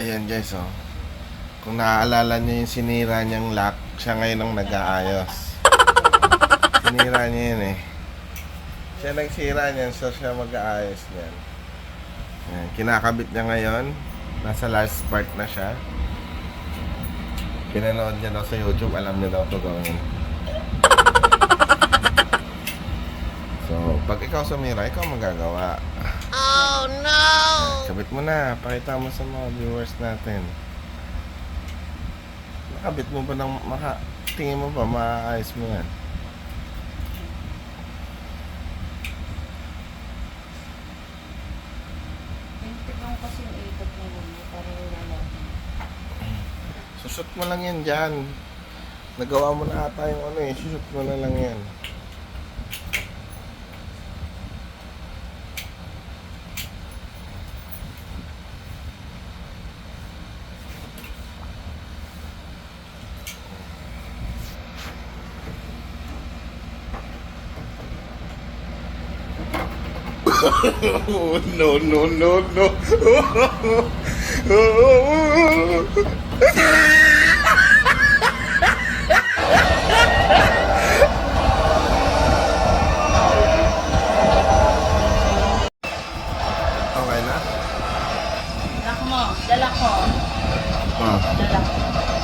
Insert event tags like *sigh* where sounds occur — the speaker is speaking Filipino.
Ayan guys, oh. Kung naaalala niyo yung sinira niyang lock, siya ngayon ang nag-aayos. *laughs* sinira niya yun eh. Siya nagsira niyan, so siya mag-aayos niyan. Ayan, kinakabit niya ngayon. Nasa last part na siya. Pinanood niya daw sa YouTube, alam niya daw ito gawin. So, pag ikaw sumira, ikaw magagawa. Oh no! Kabit mo na, pakita mo sa mga viewers natin. Nakabit mo ba ng maka... Tingin mo ba maaayos mo yan? Pintik lang kasi yung ikot mo muna para wala lang. Susot mo lang yan dyan. Nagawa mo na ata yung ano eh. Susot mo na lang yan. *laughs* no, no, no, no. Okay na? Lock mo, dala ko. Ah. Dala ko.